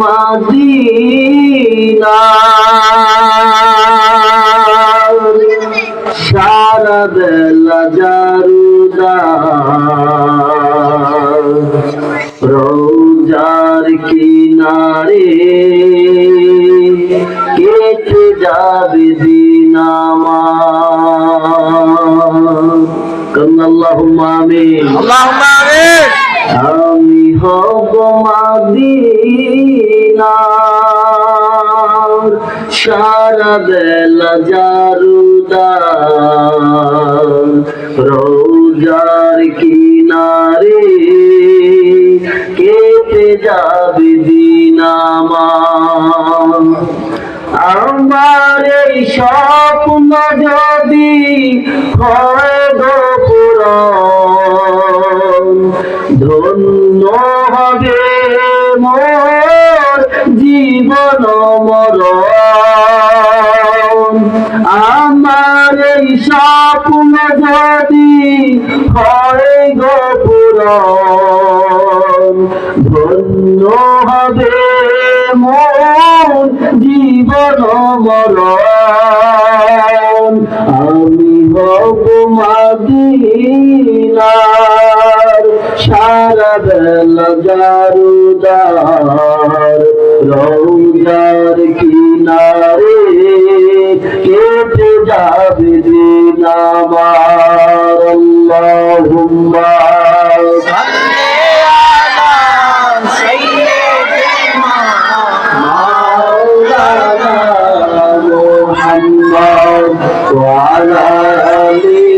মাদিনা। সারা বেলা জারুদার রোজার কিনারে কেটে যাবে দিনামা কান্নাল্লাহুম্মা আমিন। আল্লাহুম্মা আমিন। আমি হব মাদিনার সারা বেলা জারুদার, রোজার কিনারে কেটে যাবে দিনামা আমার। এই স্বপ্ন যদি হয় ধন্য আমার এই স্বপ্ন যদি হয় গোপুরম ধন্য হবে মোর জীবন মরণ। আমি হব মাদিনার সারা বেলা জারুদার রৌজার কিনারে العابدين بار اللهم صل على سيدنا مولانا محمد وعلى آله